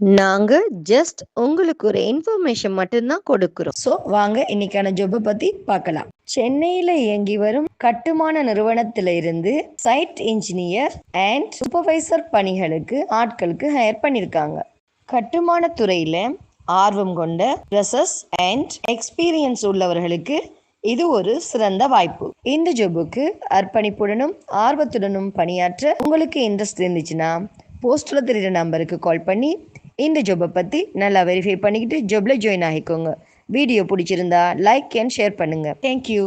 நாங்க ஜஸ்ட் உங்களுக்கு ஒரு இன்ஃபர்மேஷன் மட்டும்தான் கொடுக்கிறோம். ஸோ வாங்க இன்னைக்கான ஜொப்பை பத்தி பார்க்கலாம். சென்னையில இயங்கி வரும் கட்டுமான நிறுவனத்தில இருந்து சைட் இன்ஜினியர் அண்ட் சூப்பர்வைசர் பணிகளுக்கு ஆட்களுக்கு ஹையர் பண்ணியிருக்காங்க கட்டுமான துறையில ஆர்வம் கொண்ட ப்ரெசஸ் அண்ட் எக்ஸ்பீரியன்ஸ் உள்ளவர்களுக்கு இது ஒரு சிறந்த வாய்ப்பு. இந்த ஜொபுக்கு அர்ப்பணிப்புடனும் ஆர்வத்துடனும் பணியாற்ற உங்களுக்கு இன்ட்ரெஸ்ட் இருந்துச்சுன்னா போஸ்டில் தெரியுற நம்பருக்கு கால் பண்ணி இந்த ஜாபை பற்றி நல்லா வெரிஃபை பண்ணிக்கிட்டு ஜாபில் ஜாயின் ஆகிக்கோங்க. வீடியோ பிடிச்சிருந்தா லைக் அண்ட் ஷேர் பண்ணுங்கள் தேங்க்யூ